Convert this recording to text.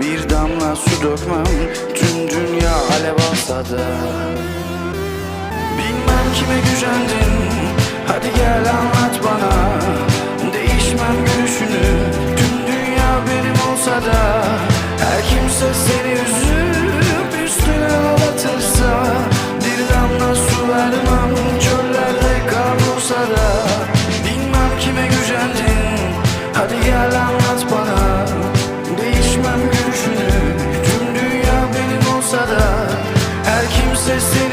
Bir damla su dökmem Tüm dünya alev alsa da Bilmem kime gücendin Hadi gel anlat bana. Değişmem gülüşünü Tüm dünya benim olsa da Her kimse seni você se